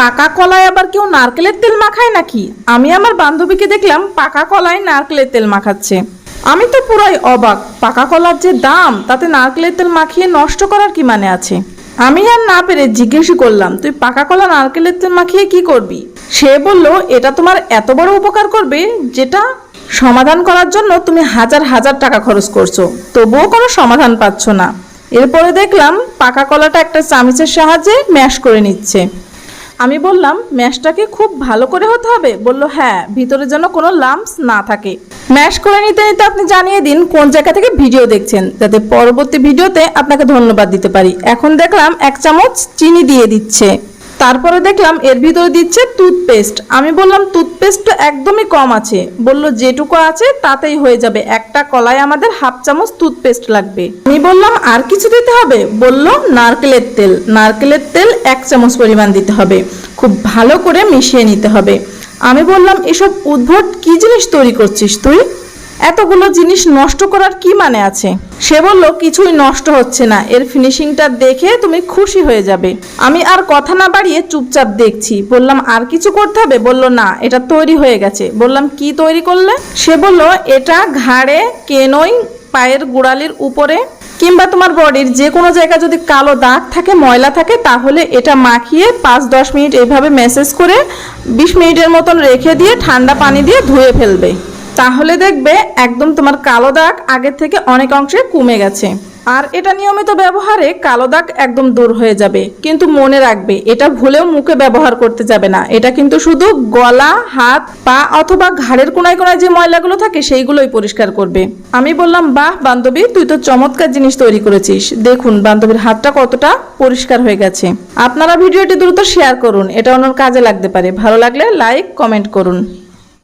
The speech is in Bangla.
পাকা কলায় আবার কেউ নারকেলের তেল মাখায় নাকি? আমি আমার বান্ধবীকে দেখলাম পাকা কলায় নারকেলের তেল মাখাচ্ছে। আমি তো পুরাই অবাক, পাকা কলার যে দাম, তাতে নারকেলের তেল মাখিয়ে নষ্ট করার কি মানে আছে? আমি আর না পেরে জিজ্ঞেসই করলাম, তুই পাকা কলা নারকেলের তেল মাখিয়ে কি করবি? সে বলল, এটা তোমার এত বড় উপকার করবে যেটা সমাধান করার জন্য তুমি হাজার হাজার টাকা খরচ করছ। তবুও কোনো সমাধান পাচ্ছ না। এরপরে দেখলাম, পাকা কলাটা একটা চামিচের সাহায্যে ম্যাশ করে নিচ্ছে। আমি বললাম, ম্যাশটাকে খুব ভালো করে হতে হবে? বলল হ্যাঁ ভিতরে যেন কোনো লাম্পস না থাকে। ম্যাশ করে নিতে নিতে আপনি জানিয়ে দিন কোন জায়গা থেকে ভিডিও দেখছেন, যাতে পরবর্তী ভিডিওতে আপনাকে ধন্যবাদ দিতে পারি। এখন দেখলাম এক চামচ চিনি দিয়ে দিচ্ছে। তারপরে দেখলাম এর ভিতরে দিচ্ছে টুথপেস্ট আমি বললাম টুথপেস্ট তো একদমই কম আছে। বলল, যেটুকু আছে তাতেই হয়ে যাবে। একটা কলায় আমাদের হাফ চামচ টুথপেস্ট লাগবে। আমি বললাম, আর কিছু দিতে হবে? বলল, নারকেলের তেল। নারকেলের তেল এক চামচ পরিমাণ দিতে হবে। খুব ভালো করে মিশিয়ে নিতে হবে। আমি বললাম, এসব উদ্ভট কি জিনিস তৈরি করছিস তুই? এতগুলো জিনিস নষ্ট করার কি মানে আছে? সে বলল, কিছুই নষ্ট হচ্ছে না। এর ফিনিশিংটা দেখে তুমি খুশি হয়ে যাবে। আমি আর কথা না বাড়িয়ে চুপচাপ দেখছি। বললাম, আর কিছু করতে হবে? বলল, না, এটা তৈরি হয়ে গেছে। বললাম, কি তৈরি করলে? সে বলল, এটা ঘাড়ে কেনই পায়ের গোড়ালির উপরে কিংবা তোমার বডির যে কোনো জায়গায় যদি কালো দাগ থাকে, ময়লা থাকে, তাহলে এটা মাখিয়ে পাঁচ দশ মিনিট এইভাবে মেসেজ করে বিশ মিনিটের মতন রেখে দিয়ে ঠান্ডা পানি দিয়ে ধুয়ে ফেলবে। তাহলে দেখবে একদম তোমার কালো দাগ আগের থেকে অনেক অংশে কমে গেছে। আর এটা নিয়মিত ব্যবহারে কালো দাগ একদম দূর হয়ে যাবে। কিন্তু মনে রাখবে, এটা ভুলেও মুখে ব্যবহার করতে যাবে না। এটা কিন্তু শুধু গলা, হাত, পা অথবা ঘাড়ের কোনায় কোনায় যে ময়লাগুলো থাকে, সেইগুলোই পরিষ্কার করবে। আমি বললাম, বাহ, বান্ধবী, তুই তো চমৎকার জিনিস তৈরি করেছিস। দেখুন, বান্ধবীর হাতটা কতটা পরিষ্কার হয়ে গেছে। আপনারা ভিডিওটি দ্রুত শেয়ার করুন। এটা ওনার কাজে লাগতে পারে। ভালো লাগলে লাইক, কমেন্ট করুন।